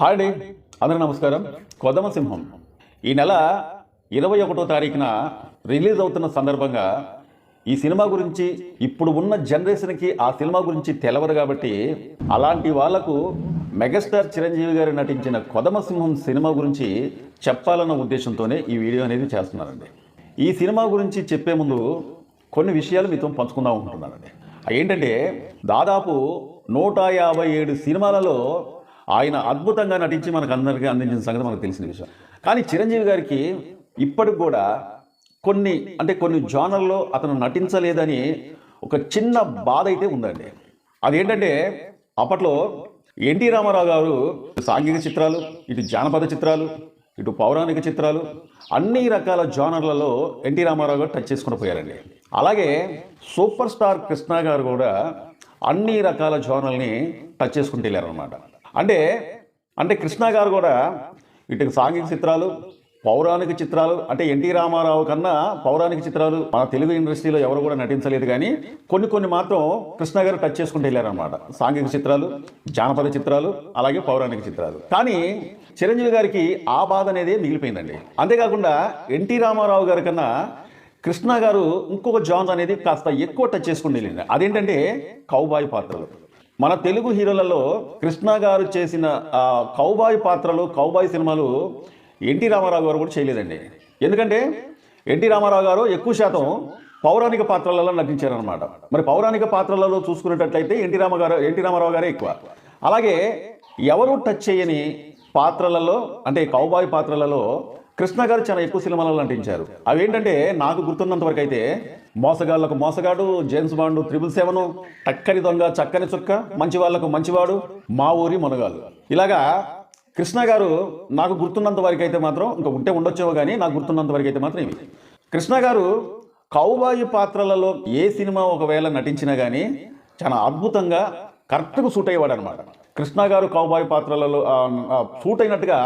Hi అండి. అందరూ నమస్కారం. కొదమ సింహం. ఈ నెల ఇరవై ఒకటో తారీఖున రిలీజ్ అవుతున్న సందర్భంగా ఈ సినిమా గురించి ఇప్పుడు ఉన్న జనరేషన్కి ఆ సినిమా గురించి తెలవరు కాబట్టి అలాంటి వాళ్ళకు మెగాస్టార్ చిరంజీవి గారు నటించిన కొదమ సింహం సినిమా గురించి చెప్పాలన్న ఉద్దేశంతోనే ఈ వీడియో అనేది చేస్తున్నానండి ఈ సినిమా గురించి చెప్పే ముందు కొన్ని విషయాలు మీతో పంచుకుందాం అనుకుంటున్నానండి. ఏంటంటే దాదాపు నూట యాభై ఏడు సినిమాలలో ఆయన అద్భుతంగా నటించి మనకు అందరికీ అందించిన సంగతి మనకు తెలిసిన విషయం. కానీ చిరంజీవి గారికి ఇప్పటికి కూడా కొన్ని అంటే కొన్ని జానర్లో అతను నటించలేదని ఒక చిన్న బాధ అయితే ఉందండి. అదేంటంటే అప్పట్లో ఎన్టీ రామారావు గారు సాంఘిక చిత్రాలు ఇటు జానపద చిత్రాలు ఇటు పౌరాణిక చిత్రాలు అన్ని రకాల జానర్లలో ఎన్టీ రామారావు గారు టచ్ చేసుకుని పోయారండి. అలాగే సూపర్ స్టార్ కృష్ణ గారు కూడా అన్ని రకాల జోనల్ని టచ్ చేసుకుంటూ వెళ్ళారనమాట అంటే అంటే కృష్ణ గారు కూడా ఇటు సాంఘిక చిత్రాలు పౌరాణిక చిత్రాలు అంటే ఎన్టీ రామారావు కన్నా పౌరాణిక చిత్రాలు మన తెలుగు ఇండస్ట్రీలో ఎవరు కూడా నటించలేదు కానీ కొన్ని కొన్ని మాత్రం కృష్ణ గారు టచ్ చేసుకుంటూ వెళ్ళారనమాట సాంఘిక చిత్రాలు జానపద చిత్రాలు అలాగే పౌరాణిక చిత్రాలు. కానీ చిరంజీవి గారికి ఆ బాధ అనేది మిగిలిపోయిందండి. అంతేకాకుండా ఎన్టీ రామారావు గారి కన్నా కృష్ణ గారు ఇంకొక జాన్ అనేది కాస్త ఎక్కువ టచ్ చేసుకుని వెళ్ళింది. అదేంటంటే కౌబాయ్ పాత్రలు. మన తెలుగు హీరోలలో కృష్ణ గారు చేసిన ఆ, కౌబాయ్ పాత్రలు కౌబాయ్ సినిమాలు ఎన్టీ రామారావు గారు కూడా చేయలేదండి. ఎందుకంటే ఎన్టీ రామారావు గారు ఎక్కువ శాతం పౌరాణిక పాత్రలలో నటించారనమాట మరి పౌరాణిక పాత్రలలో చూసుకునేటట్లయితే ఎన్టీ రామగారు ఎన్టీ రామారావు గారే ఎక్కువ. అలాగే ఎవరు టచ్ చేయని పాత్రలలో అంటే కౌబాయ్ పాత్రలలో కృష్ణ గారు చాలా ఎక్కువ సినిమాలలో నటించారు. అవి ఏంటంటే నాకు గుర్తున్నంత వరకు అయితే మోసగాళ్ళకు మోసగాడు జేమ్స్ బాండ్ త్రిబుల్ సెవెన్ టక్కని దొంగ చక్కని చుక్క మంచి వాళ్ళకు మంచివాడు మా ఊరి మునగాలు. ఇలాగా కృష్ణ గారు నాకు గుర్తున్నంత వరకు అయితే మాత్రం ఇంకా ఉంటే ఉండొచ్చేవో కానీ నాకు గుర్తున్నంత వరకు అయితే మాత్రం ఇవి కృష్ణ గారు కౌబాయి పాత్రలలో ఏ సినిమా ఒకవేళ నటించినా కానీ చాలా అద్భుతంగా కరెక్ట్గా సూట్ అయ్యేవాడు అనమాట కృష్ణ గారు కౌబాయి పాత్రలలో సూట్ అయినట్టుగా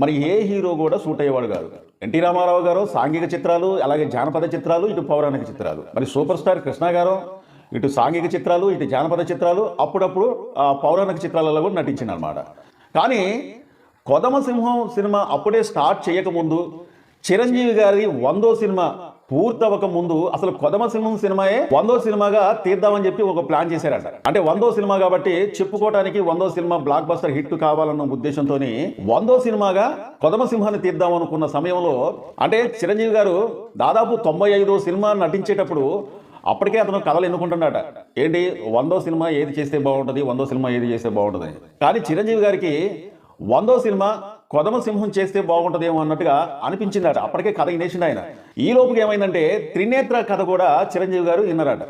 మరి ఏ హీరో కూడా సూట్ అయ్యేవాడు కాదు. ఎన్టీ రామారావు గారు సాంఘిక చిత్రాలు అలాగే జానపద చిత్రాలు ఇటు పౌరాణిక చిత్రాలు. మరి సూపర్ స్టార్ కృష్ణ గారు ఇటు సాంఘిక చిత్రాలు ఇటు జానపద చిత్రాలు అప్పుడప్పుడు ఆ పౌరాణిక చిత్రాలలో కూడా నటించింది అనమాట కానీ కొదమ సింహం సినిమా అప్పుడే స్టార్ట్ చేయకముందు చిరంజీవి గారి వందో సినిమా పూర్తవక ముందు అసలు కొదమ సింహం సినిమాయే వందో సినిమాగా తీద్దామని చెప్పి ఒక ప్లాన్ చేశారట. అంటే వందో సినిమా కాబట్టి చెప్పుకోవడానికి వందో సినిమా బ్లాక్ బస్టర్ హిట్ కావాలన్న ఉద్దేశంతో వందో సినిమాగా కొదమ సింహాన్ని తీద్దాం అనుకున్న సమయంలో అంటే చిరంజీవి గారు దాదాపు తొంభై ఐదో సినిమా నటించేటప్పుడు అప్పటికే అతను కథలు ఎన్నుకుంటున్నాట ఏంటి? వందో సినిమా ఏది చేస్తే బాగుంటుంది? వందో సినిమా ఏది చేస్తే బాగుంటుంది? కానీ చిరంజీవి గారికి వందో సినిమా కొదమ సింహం చేస్తే బాగుంటుందేమో అన్నట్టుగా అనిపించిందట. అప్పటికే కథ వినేసిండు ఆయన. ఈ లోపుకి ఏమైందంటే త్రినేత్ర కథ కూడా చిరంజీవి గారు విన్నారట.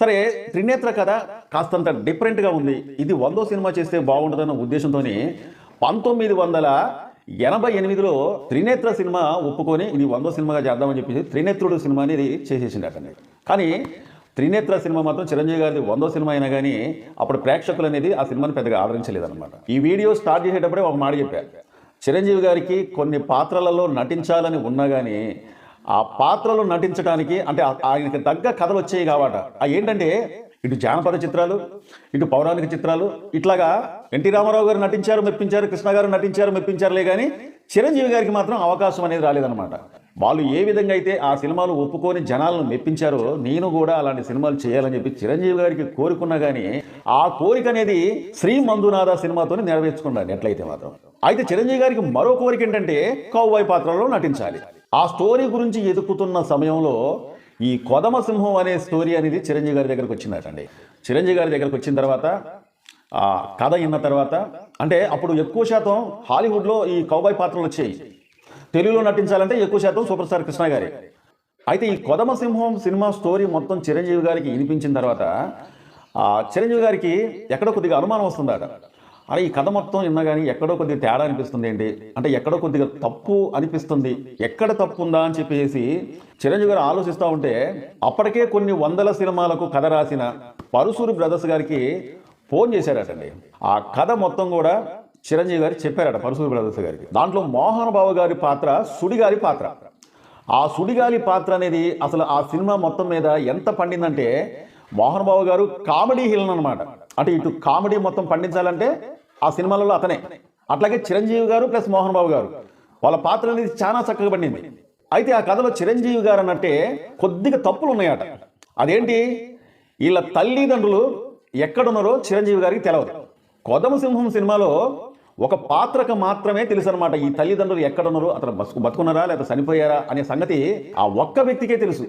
సరే త్రినేత్ర కథ కాస్తంత డిఫరెంట్గా ఉంది. ఇది వందో సినిమా చేస్తే బాగుంటుందన్న ఉద్దేశంతో పంతొమ్మిది వందల ఎనభై ఎనిమిదిలో త్రినేత్ర సినిమా ఒప్పుకొని ఇది వందో సినిమాగా చేద్దామని చెప్పేసి త్రినేత్రుడు సినిమా అనేది చేసేసిండటండి కానీ త్రినేత్ర సినిమా మాత్రం చిరంజీవి గారిది వందో సినిమా అయినా కానీ అప్పుడు ప్రేక్షకులు అనేది ఆ సినిమాని పెద్దగా ఆదరించలేదన్నమాట. ఈ వీడియో స్టార్ట్ చేసేటప్పుడే ఒక మాట చెప్పారు చిరంజీవి గారికి కొన్ని పాత్రలలో నటించాలని ఉన్నా కానీ ఆ పాత్రలో నటించడానికి అంటే ఆయనకి తగ్గ కథలు వచ్చాయి కాబట్టి ఆ ఏంటంటే ఇటు జానపద చిత్రాలు ఇటు పౌరాణిక చిత్రాలు ఇట్లాగా ఎన్టీ రామారావు గారు నటించారు మెప్పించారు కృష్ణ గారు నటించారు మెప్పించారులే కానీ చిరంజీవి గారికి మాత్రం అవకాశం అనేది రాలేదన్నమాట. వాళ్ళు ఏ విధంగా అయితే ఆ సినిమాలు ఒప్పుకొని జనాలను మెప్పించారో నేను కూడా అలాంటి సినిమాలు చేయాలని చెప్పి చిరంజీవి గారికి కోరుకున్నా కానీ ఆ కోరిక అనేది శ్రీ మంధునాథ సినిమాతో నెరవేర్చుకున్నాను ఎట్లయితే మాత్రం. అయితే చిరంజీవి గారికి మరో కోరిక ఏంటంటే కౌబాయ్ పాత్రలో నటించాలి. ఆ స్టోరీ గురించి ఎదుకుతున్న సమయంలో ఈ కొదమ సింహం అనే స్టోరీ అనేది చిరంజీవి గారి దగ్గరకు వచ్చిందటండి. చిరంజీవి గారి దగ్గరకు వచ్చిన తర్వాత ఆ కథ విన్న తర్వాత అంటే అప్పుడు ఎక్కువ శాతం హాలీవుడ్లో ఈ కౌబాయ్ పాత్రలు వచ్చాయి. తెలుగులో నటించాలంటే ఎక్కువ శాతం సూపర్ స్టార్ కృష్ణ గారి. అయితే ఈ కొదమ సింహం సినిమా స్టోరీ మొత్తం చిరంజీవి గారికి వినిపించిన తర్వాత ఆ చిరంజీవి గారికి ఎక్కడో కొద్దిగా అనుమానం వస్తుందట. అరే ఈ కథ మొత్తం విన్నా కానీ ఎక్కడో కొద్దిగా తేడా అనిపిస్తుంది ఏంటి? అంటే ఎక్కడో కొద్దిగా తప్పు అనిపిస్తుంది. ఎక్కడ తప్పు ఉందా అని చెప్పేసి చిరంజీవి గారు ఆలోచిస్తూ ఉంటే అప్పటికే కొన్ని వందల సినిమాలకు కథ రాసిన పరుసూరి బ్రదర్స్ గారికి ఫోన్ చేశారటండి. ఆ కథ మొత్తం కూడా చిరంజీవి గారు చెప్పారట పరశుర బ్రదర్స్ గారికి. దాంట్లో మోహన్ బాబు గారి పాత్ర సుడిగారి పాత్ర. ఆ సుడిగాలి పాత్ర అనేది అసలు ఆ సినిమా మొత్తం మీద ఎంత పండిందంటే మోహన్ బాబు గారు కామెడీ హీలన్ అనమాట అంటే ఇటు కామెడీ మొత్తం పండించాలంటే ఆ సినిమాలలో అతనే. అట్లాగే చిరంజీవి గారు ప్లస్ మోహన్ బాబు గారు. వాళ్ళ పాత్ర అనేది చాలా చక్కగా పండింది. అయితే ఆ కథలో చిరంజీవి గారు అన్నట్టే కొద్దిగా తప్పులు ఉన్నాయట. అదేంటి? వీళ్ళ తల్లిదండ్రులు ఎక్కడున్నారో చిరంజీవి గారికి తెలవదు. కొదమ సింహం సినిమాలో ఒక పాత్రకు మాత్రమే తెలుసు అనమాట ఈ తల్లిదండ్రులు ఎక్కడున్నారో? అతను బతుకు బతుకున్నారా? లేదా చనిపోయారా? అనే సంగతి ఆ ఒక్క వ్యక్తికే తెలుసు.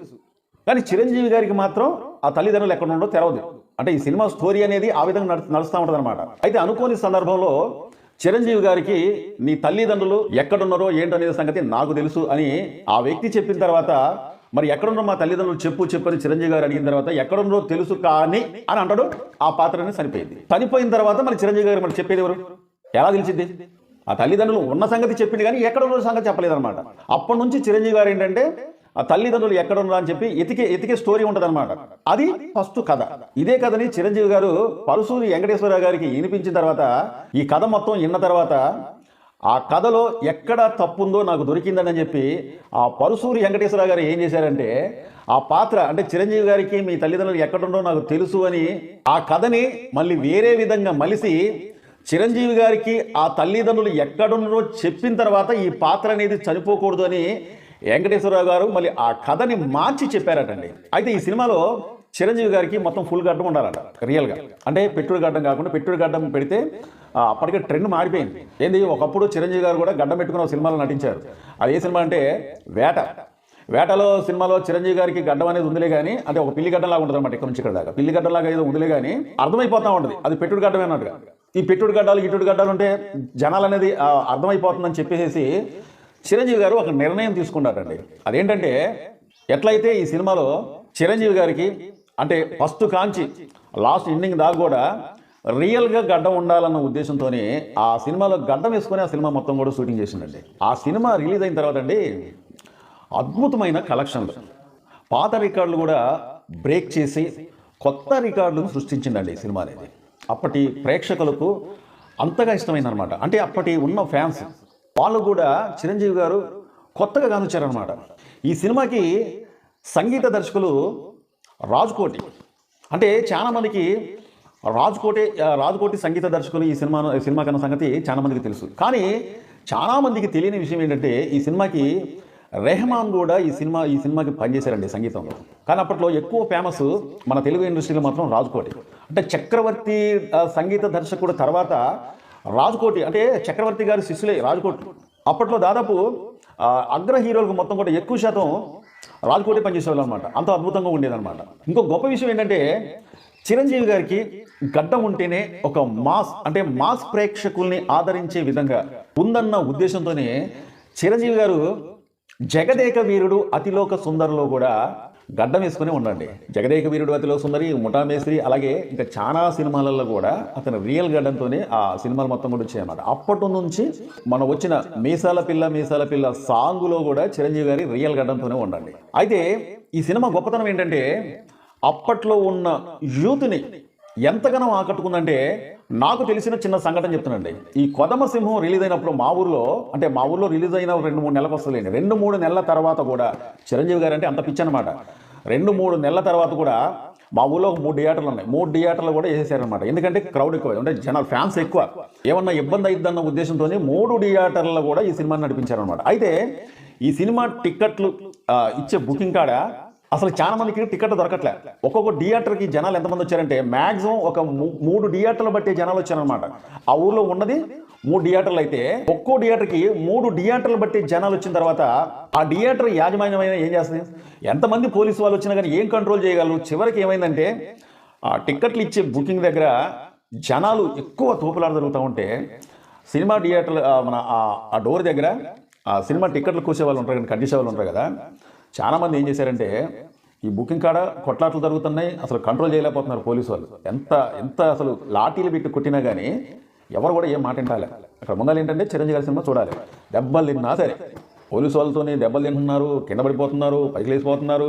కానీ చిరంజీవి గారికి మాత్రం ఆ తల్లిదండ్రులు ఎక్కడ ఉండో తెలవదు. అంటే ఈ సినిమా స్టోరీ అనేది ఆ విధంగా నడు నడుస్తూ ఉంటుంది అనమాట అయితే అనుకోని సందర్భంలో చిరంజీవి గారికి నీ తల్లిదండ్రులు ఎక్కడున్నారో ఏంటనేది సంగతి నాకు తెలుసు అని ఆ వ్యక్తి చెప్పిన తర్వాత మరి ఎక్కడున్నారో మా తల్లిదండ్రులు చెప్పు చెప్పని చిరంజీవి గారు అడిగిన తర్వాత ఎక్కడున్నారో తెలుసు కానీ అని అంటాడు. ఆ పాత్రనే చనిపోయింది చనిపోయిన తర్వాత మరి చిరంజీవి గారు మరి చెప్పేది ఎవరు? ఎలా తెలిసింది ఆ తల్లిదండ్రులు ఉన్న సంగతి చెప్పింది కానీ ఎక్కడ ఉన్న సంగతి చెప్పలేదన్నమాట. అప్పటి నుంచి చిరంజీవి గారు ఏంటంటే ఆ తల్లిదండ్రులు ఎక్కడ ఉన్నారు అని చెప్పి ఎతికే ఎతికే స్టోరీ ఉంటదన్నమాట. అది ఫస్ట్ కథ. ఇదే కథని చిరంజీవి గారు పరుసూరి వెంకటేశ్వరరావు గారికి వినిపించిన తర్వాత ఈ కథ మొత్తం విన్న తర్వాత ఆ కథలో ఎక్కడ తప్పుందో నాకు దొరికిందని చెప్పి ఆ పరుసూరి వెంకటేశ్వరరావు గారు ఏం చేశారంటే ఆ పాత్ర అంటే చిరంజీవి గారికి మీ తల్లిదండ్రులు ఎక్కడుండో నాకు తెలుసు అని ఆ కథని మళ్ళీ వేరే విధంగా మలిసి చిరంజీవి గారికి ఆ తల్లిదండ్రులు ఎక్కడున్నారో చెప్పిన తర్వాత ఈ పాత్ర అనేది చనిపోకూడదు అని వెంకటేశ్వరరావు గారు మళ్ళీ ఆ కథని మార్చి చెప్పారటండి. అయితే ఈ సినిమాలో చిరంజీవి గారికి మొత్తం ఫుల్ గడ్డం ఉండాలట రియల్గా. అంటే పెట్టుడు గడ్డం కాకుండా పెట్టుడు గడ్డం పెడితే అప్పటికే ట్రెండ్ మారిపోయింది. ఏంది? ఒకప్పుడు చిరంజీవి గారు కూడా గడ్డం పెట్టుకుని ఒక సినిమాలో నటించారు. అది ఏ సినిమా అంటే వేట. వేటలో సినిమాలో చిరంజీవి గారికి గడ్డం అనేది ఉందిలే కానీ అంటే ఒక పిల్లి గడ్డంలాగా ఉంటుంది అనమాట ఇక్కడ నుంచి ఇక్కడ దాకా. పిల్లి గడ్డంలాగా ఏదో ఉందిలే కానీ అర్థమైపోతూ ఉంటుంది. అది పెట్టుడు గడ్డమే అన్నట్టుగా. ఈ పెట్టుడు గడ్డాలు ఇటుడు గడ్డాలు ఉంటే జనాలు అనేది అర్థమైపోతుందని చెప్పేసి చిరంజీవి గారు ఒక నిర్ణయం తీసుకున్నారండి. అదేంటంటే ఎట్లయితే ఈ సినిమాలో చిరంజీవి గారికి అంటే ఫస్ట్ కాంచి లాస్ట్ ఎండింగ్ దాకా కూడా రియల్గా గడ్డం ఉండాలన్న ఉద్దేశంతోనే ఆ సినిమాలో గడ్డం వేసుకొని ఆ సినిమా మొత్తం కూడా షూటింగ్ చేసిండండి. ఆ సినిమా రిలీజ్ అయిన తర్వాత అండి అద్భుతమైన కలెక్షన్లు. పాత రికార్డులు కూడా బ్రేక్ చేసి కొత్త రికార్డులను సృష్టించిందండి ఈ సినిమా అనేది. అప్పటి ప్రేక్షకులకు అంతగా ఇష్టమైంది అనమాట అంటే అప్పటి ఉన్న ఫ్యాన్స్. వాళ్ళు కూడా చిరంజీవి గారు కొత్తగా కానొచ్చారనమాట ఈ సినిమాకి సంగీత దర్శకులు రాజ్కోటి. అంటే చాలామందికి రాజ్కోటి రాజుకోటి రాజ్కోటి సంగీత దర్శకులు ఈ సినిమా సినిమా కన్నా సంగతి చాలామందికి తెలుసు. కానీ చాలామందికి తెలియని విషయం ఏంటంటే ఈ సినిమాకి రెహమాన్ కూడా ఈ సినిమా ఈ సినిమాకి పనిచేశారండి సంగీతంలో. కానీ అప్పట్లో ఎక్కువ ఫేమస్ మన తెలుగు ఇండస్ట్రీలో మాత్రం రాజ్కోటి. అంటే చక్రవర్తి సంగీత దర్శకుడు తర్వాత రాజ్కోటి అంటే చక్రవర్తి గారి శిష్యులే రాజకోటి. అప్పట్లో దాదాపు అగ్ర హీరోలకు మొత్తం కూడా ఎక్కువ శాతం రాజ్కోటి పనిచేసేవాళ్ళు అనమాట అంత అద్భుతంగా ఉండేదన్నమాట. ఇంకో గొప్ప విషయం ఏంటంటే చిరంజీవి గారికి గడ్డం ఉంటేనే ఒక మాస్ అంటే మాస్ ప్రేక్షకుల్ని ఆదరించే విధంగా ఉందన్న ఉద్దేశంతోనే చిరంజీవి గారు జగదేక వీరుడు అతిలోక సుందరిలో కూడా గడ్డం వేసుకునే ఉండండి. జగదేక వీరుడు అతిలో సుందరి ముఠా అలాగే ఇంకా చాలా సినిమాలలో కూడా అతను రియల్ గడ్డంతోనే ఆ సినిమాలు మొత్తం కూడా వచ్చాయన్నమాట అప్పటి నుంచి మన వచ్చిన మీసాల పిల్ల మీసాల పిల్ల సాంగులో కూడా చిరంజీవి గారి రియల్ గడ్డంతోనే ఉండండి. అయితే ఈ సినిమా గొప్పతనం ఏంటంటే అప్పట్లో ఉన్న యూత్ని ఎంతగానో ఆకట్టుకుందంటే నాకు తెలిసిన చిన్న సంఘటన చెప్తున్నాండి ఈ కొదమ సింహం రిలీజ్ అయినప్పుడు మా ఊర్లో అంటే మా ఊర్లో రిలీజ్ అయిన రెండు మూడు నెలలకు వస్తలేండి. రెండు మూడు నెలల తర్వాత కూడా చిరంజీవి గారు అంటే అంత పిచ్చి అనమాట రెండు మూడు నెలల తర్వాత కూడా మా ఊర్లో ఒక మూడు థియేటర్లు ఉన్నాయి. మూడు థియేటర్లు కూడా వేసేసారనమాట ఎందుకంటే క్రౌడ్ ఎక్కువ అంటే జనాలు ఫ్యాన్స్ ఎక్కువ. ఏమన్నా ఇబ్బంది అయిద్దన్న ఉద్దేశంతో మూడు థియేటర్లు కూడా ఈ సినిమాని నడిపించారనమాట అయితే ఈ సినిమా టిక్కెట్లు ఇచ్చే బుకింగ్ కాడ అసలు చాలా మందికి టికెట్ దొరకట్లే. ఒక్కొక్క థియేటర్కి జనాలు ఎంతమంది వచ్చారంటే మ్యాక్సిమం ఒక మూ- మూడు థియేటర్లు బట్టి జనాలు వచ్చారనమాట ఆ ఊర్లో ఉన్నది మూడు థియేటర్లు అయితే ఒక్కో థియేటర్కి మూడు థియేటర్లు బట్టి జనాలు వచ్చిన తర్వాత ఆ థియేటర్ యాజమాన్యమైన ఏం చేస్తుంది? ఎంతమంది పోలీసు వాళ్ళు వచ్చినా కానీ ఏం కంట్రోల్ చేయగలరు? చివరికి ఏమైందంటే ఆ టిక్కెట్లు ఇచ్చే బుకింగ్ దగ్గర జనాలు ఎక్కువ తోపులాట జరుగుతూ ఉంటే సినిమా థియేటర్ మన ఆ- డోర్ దగ్గర ఆ సినిమా టిక్కెట్లు కూసే వాళ్ళు ఉంటారు కదా చేసే వాళ్ళు ఉంటారు కదా చాలామంది ఏం చేశారంటే ఈ బుకింగ్ కాడ కొట్లాట్లు జరుగుతున్నాయి అసలు కంట్రోల్ చేయలేకపోతున్నారు పోలీసు వాళ్ళు. ఎంత ఎంత అసలు లాఠీలు పెట్టి కొట్టినా కానీ ఎవరు కూడా ఏం మాట వింటాలే. అక్కడ ముందర ఏంటంటే చిరంజీవి గారి సినిమా చూడాలి. దెబ్బలు తిన్నా సరే పోలీసు వాళ్ళతోని దెబ్బలు తింటున్నారు కింద పడిపోతున్నారు పైకి లేచిపోతున్నారు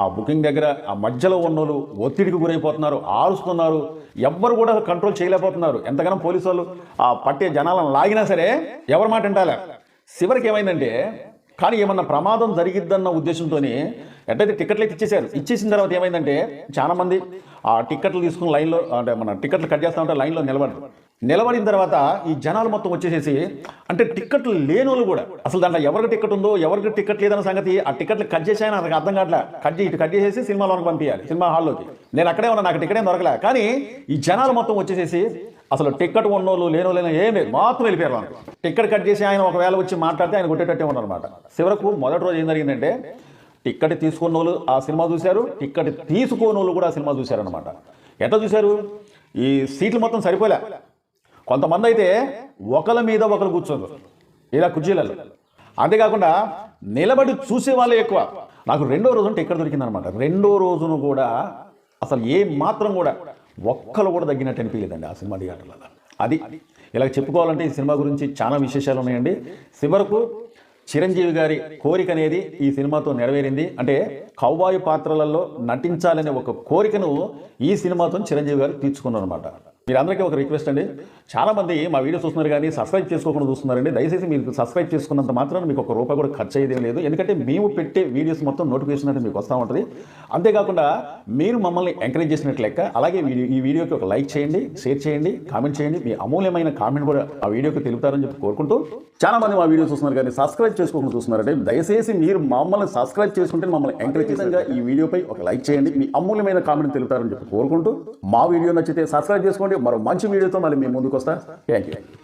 ఆ బుకింగ్ దగ్గర ఆ మధ్యలో ఉన్నోళ్ళు ఒత్తిడికి గురైపోతున్నారు ఆరుస్తున్నారు ఎవ్వరు కూడా కంట్రోల్ చేయలేకపోతున్నారు. ఎంతగానో పోలీసు వాళ్ళు ఆ పట్టే జనాలను లాగినా సరే ఎవరి మాట వింటాలే. చివరికి ఏమైందంటే కానీ ఏమన్నా ప్రమాదం జరిగిద్దన్న ఉద్దేశంతోనే ఎట్లయితే టికెట్లు అయితే ఇచ్చేసారు ఇచ్చేసిన తర్వాత ఏమైందంటే చాలా మంది ఆ టికెట్లు తీసుకుని లైన్లో అంటే మన టికెట్లు కట్ చేస్తా ఉంటే లైన్లో నిలబడరు. నిలబడిన తర్వాత ఈ జనాలు మొత్తం వచ్చేసేసి అంటే టిక్కెట్లు లేని వాళ్ళు కూడా అసలు దాంట్లో ఎవరికి టికెట్ ఉందో ఎవరికి టికెట్ లేదన్న సంగతి ఆ టికెట్లు కట్ చేసాయని నాకు అర్థం కావట్లే. కట్ చేసి ఇటు కట్ చేసేసి సినిమాలోకి పంపించాలి సినిమా హాల్లోకి. నేను అక్కడే ఉన్నా నాకు టికెట్ ఏం దొరకలే. కానీ ఈ జనాలు మొత్తం వచ్చేసేసి అసలు టికెట్ ఉన్నోళ్ళు లేనో లేనో మాత్రం వెళ్ళిపోయారు అనుకో టికెట్ కట్ చేసి ఆయన ఒకవేళ వచ్చి మాట్లాడితే ఆయన కొట్టేటట్టే ఉన్నారనమాట చివరకు మొదటి రోజు ఏం జరిగిందంటే టిక్కెట్ తీసుకున్న వాళ్ళు ఆ సినిమా చూశారు టిక్కెట్ తీసుకోని వాళ్ళు కూడా ఆ సినిమా చూశారనమాట ఎట్లా చూశారు? ఈ సీట్లు మొత్తం సరిపోలే. కొంతమంది అయితే ఒకరి మీద ఒకరు కూర్చోరు. ఇలా కుర్చీలలో. అంతేకాకుండా నిలబడి చూసేవాళ్ళు ఎక్కువ. నాకు రెండో రోజు అంటే ఎక్కడ దొరికిందనమాట. రెండో రోజును కూడా అసలు ఏ మాత్రం కూడా ఒక్కరు కూడా తగ్గినట్టు అనిపించలేదండి ఆ సినిమా థియేటర్లలో. అది ఇలా చెప్పుకోవాలంటే ఈ సినిమా గురించి చాలా విశేషాలు ఉన్నాయండి. చివరకు చిరంజీవి గారి కోరిక అనేది ఈ సినిమాతో నెరవేరింది. అంటే కౌబాయి పాత్రలలో నటించాలనే ఒక కోరికను ఈ సినిమాతో చిరంజీవి గారు తీర్చుకున్నారు అనమాట మీరందరికీ ఒక రిక్వెస్ట్ అండి. చాలా మంది మా వీడియో చూస్తున్నారు కానీ సబ్స్క్రైబ్ చేసుకోకుండా చూస్తున్నారండి. దయచేసి మీరు సబ్స్క్రైబ్ చేసుకున్నంత మాత్రం మీకు ఒక రూపాయి కూడా ఖర్చు అయ్యేది లేదు. ఎందుకంటే మేము పెట్టే వీడియోస్ మొత్తం నోటిఫికేషన్ అంటే మీకు వస్తూ ఉంటుంది. అంతేకాకుండా మీరు మమ్మల్ని ఎంకరేజ్ చేసినట్లు లెక్క అలాగే వీడియో ఈ వీడియోకి ఒక లైక్ చేయండి షేర్ చేయండి కామెంట్ చేయండి. మీ అమూల్యమైన కామెంట్ కూడా ఆ వీడియోకి తెలుపుతారని చెప్పి కోరుకుంటూ చాలా మంది మా వీడియో చూస్తున్నారు కానీ సబ్స్క్రైబ్ చేసుకోకుండా చూస్తున్నారంటే దయచేసి మీరు మమ్మల్ని సబ్స్క్రైబ్ చేసుకుంటే మమ్మల్ని ఎంకరేజ్ చేసేందుగా ఈ వీడియోపై ఒక లైక్ చేయండి. మీ అమూల్యమైన కామెంట్ తెలుపుతారని చెప్పి కోరుకుంటూ మా వీడియో నచ్చితే సబ్స్క్రైబ్ చేసుకోండి. మరో మంచి వీడియోతో మళ్ళీ మేము ముందుకు వస్తా థ్యాంక్ యూ